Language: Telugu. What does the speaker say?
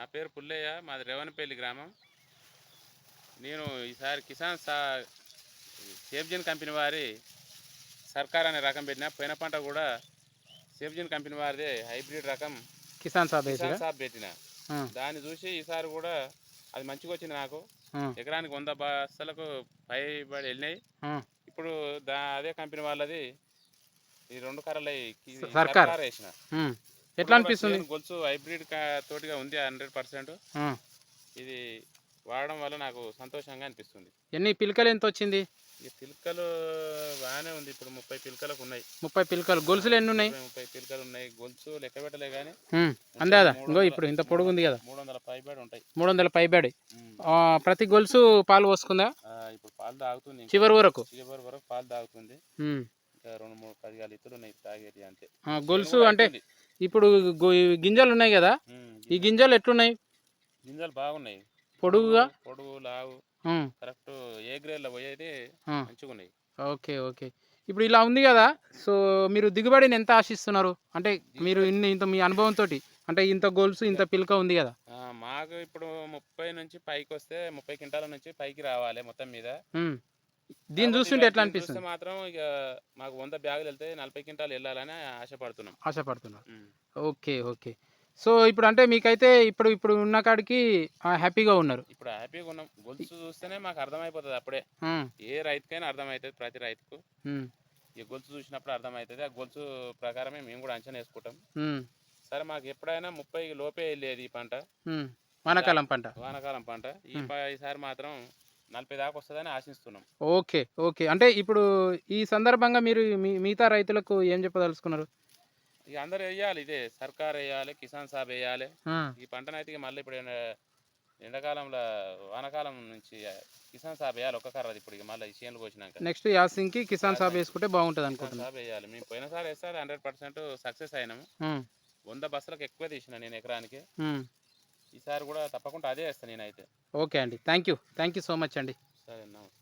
నా పేరు పుల్లయ్య మాది రేవనపల్లి గ్రామం. నేను ఈసారి కిసాన్ సా సేబ్జిన్ కంపెనీ వారి సర్కార్ అనే రకం పెట్టిన పోయిన పంట కూడా సేబ్జిన్ కంపెనీ వారిదే హైబ్రిడ్ రకం కిసాన్ సాబ్ కిసాన్ సాబ్ పెట్టిన. దాన్ని చూసి ఈసారి కూడా అది మంచిగా వచ్చింది నాకు. ఎకరానికి వంద బస్తాలకు పైబడి వెళ్ళినాయి. ఆ. ఇప్పుడు దా అదే కంపెనీ వాళ్ళది ఈ రెండు కర్రలు సర్కార్. వేసిన. ఎట్లా అనిపిస్తుంది? గొలుసు హైబ్రిడ్ తోటిగా ఉంది హండ్రెడ్ పర్సెంట్. ఇది వాడడం వల్ల నాకు సంతోషంగా అనిపిస్తుంది. ఎన్ని పిలకలు ఎంత వచ్చింది? ఈ పిలకలు బాగానే ఉంది. ఇప్పుడు ముప్పై పిలకలకు ఉన్నాయి. ముప్పై పిలకలు. గొలుసులు ఎన్ని ఉన్నాయి? ముప్పై- పిలకలు ఉన్నాయి. గొలుసు లెక్క పెట్టలే కానీ అందాదా ఇంకో ఇప్పుడు ఇంత పొడుగు ఉంది కదా? మూడు వందల పైబడి ఉంటాయి. మూడు వందల పైబడి ప్రతి గొలుసు పాలు పోసుకుందా? ఇప్పుడు పాలు తాగుతుంది. చివరి వరకు? చివరి వరకు పాలు తాగుతుంది. ఇంకా రెండు మూడు పదివేల ఇతరులు ఉన్నాయి తాగేటి అంతే. గొలుసు అంటే. ఇప్పుడు గింజలు ఉన్నాయి కదా? ఈ గింజలు. ఎట్లున్నాయి? గింజలు బాగున్నాయి. పొడుగుగా? పొడుగు లావు. కరెక్ట్ ఏ గ్రేడ్లో పోయేది ఆ, మంచిగా ఉన్నాయి ఓకే ఓకే. ఇప్పుడు ఇలా ఉంది కదా సో మీరు దిగుబడిని ఎంత ఆశిస్తున్నారు? అంటే మీరు ఇన్ని ఇంత మీ అనుభవంతో అంటే ఇంత గొలుసు ఇంత పిలక ఉంది కదా? మాకు ఇప్పుడు ముప్పై నుంచి పైకి వస్తే ముప్పై క్వింటాల నుంచి పైకి రావాలి మొత్తం మీద. దీన్ని చూస్తుంటే ఎట్లా అనిపిస్తుంది? మాత్రం ఇక మాకు వంద బ్యాగులు వెళ్తే నలభై క్వింటాలు వెళ్ళాలని ఆశపడుతున్నాం. ఆశపడుతున్నారు. ఉమ్. Okay okay. సో ఇప్పుడు అంటే మీకైతే ఇప్పుడు ఇప్పుడు ఉన్న కాడికి హ్యాపీగా ఉన్నారు. ఇప్పుడు హ్యాపీగా ఉన్నాం. గొలుసు చూస్తేనే మాకు అర్థమైపోతుంది అప్పుడే. ఏ రైతుకైనా అర్థమవుతుంది ప్రతి రైతుకు. ఈ గొలుసు చూసినప్పుడు అర్థమవుతుంది ఆ గొలుసు ప్రకారమే మేము కూడా అంచనా వేసుకుంటాం. సరే మాకు ఎప్పుడైనా ముప్పై లోపే వెళ్ళేది ఈ పంట. వానాకాలం పంట. వానాకాలం పంట. ఈసారి మాత్రం నలభై దాకా వస్తుందని ఆశిస్తున్నాం. Okay okay. అంటే ఇప్పుడు ఈ సందర్భంగా మీరు మిగతా రైతులకు ఏం చెప్పదలుచుకున్నారు? ఇక అందరు వేయాలి ఇదే సర్కార్ వేయాలి కిసాన్ సాబ్ వేయాలి ఈ పంటనైతే మళ్ళీ ఇప్పుడు ఎండ- ఎండాకాలంలో వానాకాలం నుంచి కిసాన్ సాబ్ వేయాలి ఒక్క కర్రది ఇప్పుడు ఇక మళ్ళీ చేనులు పోసినాక నెక్స్ట్ యాసింగ్కి కిసాన్ సాబ్ వేసుకుంటే బాగుంటుంది అనుకుంటున్నాను సాబ్ వేయాలి మేము పోయినసారి వేస్తే హండ్రెడ్ పర్సెంట్ సక్సెస్ అయినాము. వంద బస్సులకు ఎక్కువ తీసిన నేను ఎకరానికి. ఈసారి కూడా తప్పకుండా అదే వేస్తాను నేనైతే. ఓకే అండి. Thank you thank you so much అండి. సరే నమస్కారం